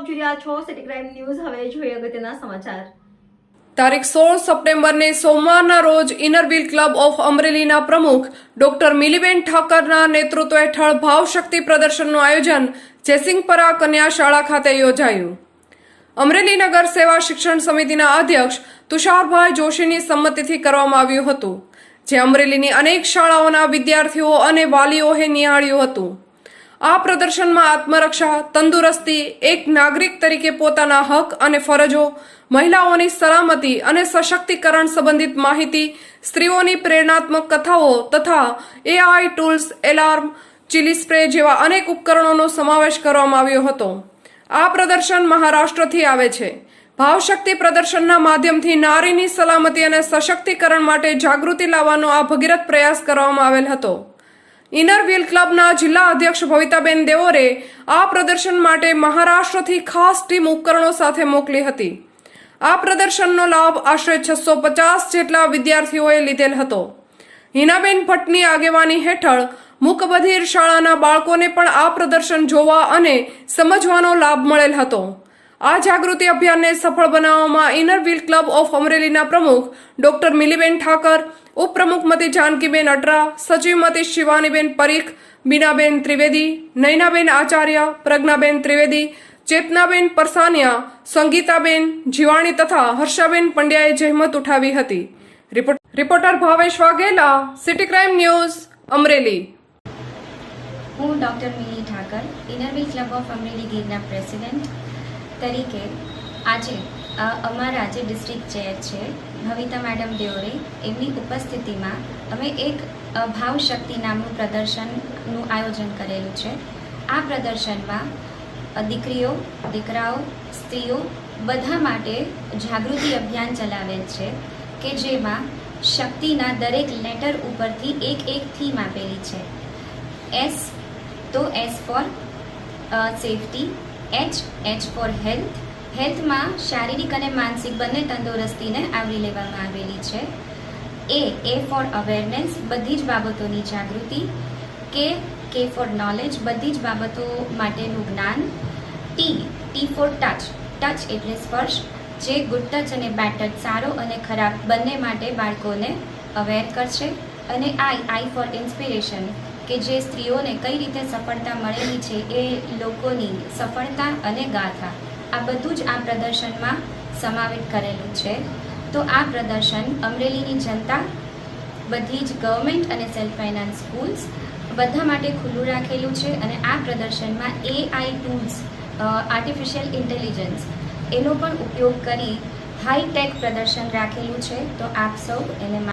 આપ જોઈ રહ્યા છો સિટી ક્રાઇમ ન્યૂઝ હવે જોઈએ અગત્યના સમાચાર. તારીખ સોળ સપ્ટેમ્બરને સોમવારના રોજ ઇનરવિલ ક્લબ ઓફ અમરેલીના પ્રમુખ ડોક્ટર મિલીબેન ઠાકરના નેતૃત્વ હેઠળ ભાવશક્તિ પ્રદર્શનનું આયોજન જેસિંગપરા કન્યા શાળા ખાતે યોજાયું. અમરેલી નગર સેવા શિક્ષણ સમિતિના અધ્યક્ષ તુષારભાઈ જોશીની સંમતિથી કરવામાં આવ્યું હતું, જે અમરેલીની અનેક શાળાઓના વિદ્યાર્થીઓ અને વાલીઓએ નિહાળ્યું હતું. આ પ્રદર્શનમાં આત્મરક્ષા, તંદુરસ્તી, એક નાગરિક તરીકે પોતાના હક અને ફરજો, મહિલાઓની સલામતી અને સશક્તિકરણ સંબંધિત માહિતી, સ્ત્રીઓની પ્રેરણાત્મક કથાઓ તથા AI tools, alarm, chilli spray જેવા અનેક ઉપકરણોનો સમાવેશ કરવામાં આવ્યો હતો. આ પ્રદર્શન મહારાષ્ટ્રથી આવે છે. ભાવશક્તિ પ્રદર્શનના માધ્યમથી નારીની સલામતી અને સશક્તિકરણ માટે જાગૃતિ લાવવાનો આ ભગીરથ પ્રયાસ કરવામાં આવેલ હતો. ઇનર વ્હીલ ક્લબના જિલ્લા અધ્યક્ષ ભવિતાબેન દેવોરે આ પ્રદર્શન માટે મહારાષ્ટ્રથી ખાસ ટીમ ઉપકરણો સાથે મોકલી હતી. આ પ્રદર્શનનો લાભ આશરે છસો પચાસ જેટલા વિદ્યાર્થીઓએ લીધેલ હતો. હિનાબેન ભટ્ટની આગેવાની હેઠળ મુકબધીર શાળાના બાળકોને પણ આ પ્રદર્શન જોવા અને સમજવાનો લાભ મળેલ હતો. આ જાગૃતિ અભિયાનને સફળ બનાવવામાં ઇનર વ્હીલ ક્લબ ઓફ અમરેલીના પ્રમુખ ડોક્ટર મિલીબેન ઠાકર ઉપપ્રમુખમતી જાનકીબેન અટરા સચિવમતી શિવાનીબેન પરીખ બીનાબેન ત્રિવેદી, નૈનાબેન આચાર્ય, પ્રજ્ઞાબેન ત્રિવેદી, ચેતનાબેન પરસાનિયા, સંગીતાબેન જીવાણી તથા હર્ષાબેન પંડ્યાએ જહેમત ઉઠાવી હતી. Reporter Bhavesh Vaghela, city crime news, Amreli. હું doctor Mini Thakar inner wheel club of Amreli ગીરના પ્રેસિડેન્ટ. તરીકે આજે અમારા જે ડિસ્ટ્રિક્ટ ચેર છે, ભવિતા મેડમ દેઓરે એમની ઉપસ્થિતિમાં અમે એક ભાવશક્તિ નામનું પ્રદર્શનનું આયોજન કરેલું છે. આ પ્રદર્શનમાં દીકરીઓ, દીકરાઓ, સ્ત્રીઓ બધા માટે જાગૃતિ અભિયાન ચલાવેલ છે કે જેમાં શક્તિના દરેક લેટર ઉપરથી એક એક થીમ આપેલી છે. એસ, તો S for safety H H for health હેલ્થમાં શારીરિક અને માનસિક બંને તંદુરસ્તીને આવરી લેવામાં આવેલી છે. એ એ ફોર અવેરનેસ બધી જ બાબતોની જાગૃતિ. કે કે ફોર નોલેજ બધી જ બાબતો માટેનું જ્ઞાન. T T for touch touch એટલે સ્પર્શ, જે ગુડ ટચ અને બેડ ટચ સારો અને ખરાબ બંને માટે બાળકોને અવેર કરશે. અને આઈ આઈ ફોર ઇન્સ્પિરેશન કે જે સ્ત્રીઓને કઈ રીતે સફળતા મળેલી છે એ લોકોની સફળતા અને ગાથા આ બધું જ આ પ્રદર્શનમાં સમાવેશ કરેલું છે. તો આ પ્રદર્શન અમરેલીની જનતા, બધી જ ગવર્મેન્ટ અને સેલ્ફ ફાઇનાન્સ સ્કૂલ્સ બધા માટે ખુલ્લું રાખેલું છે અને આ પ્રદર્શનમાં એઆઈ ટૂલ્સ આર્ટિફિશિયલ ઇન્ટેલિજન્સ એનો પણ ઉપયોગ કરી હાઈટેક પ્રદર્શન રાખેલું છે. તો આપ સૌ એને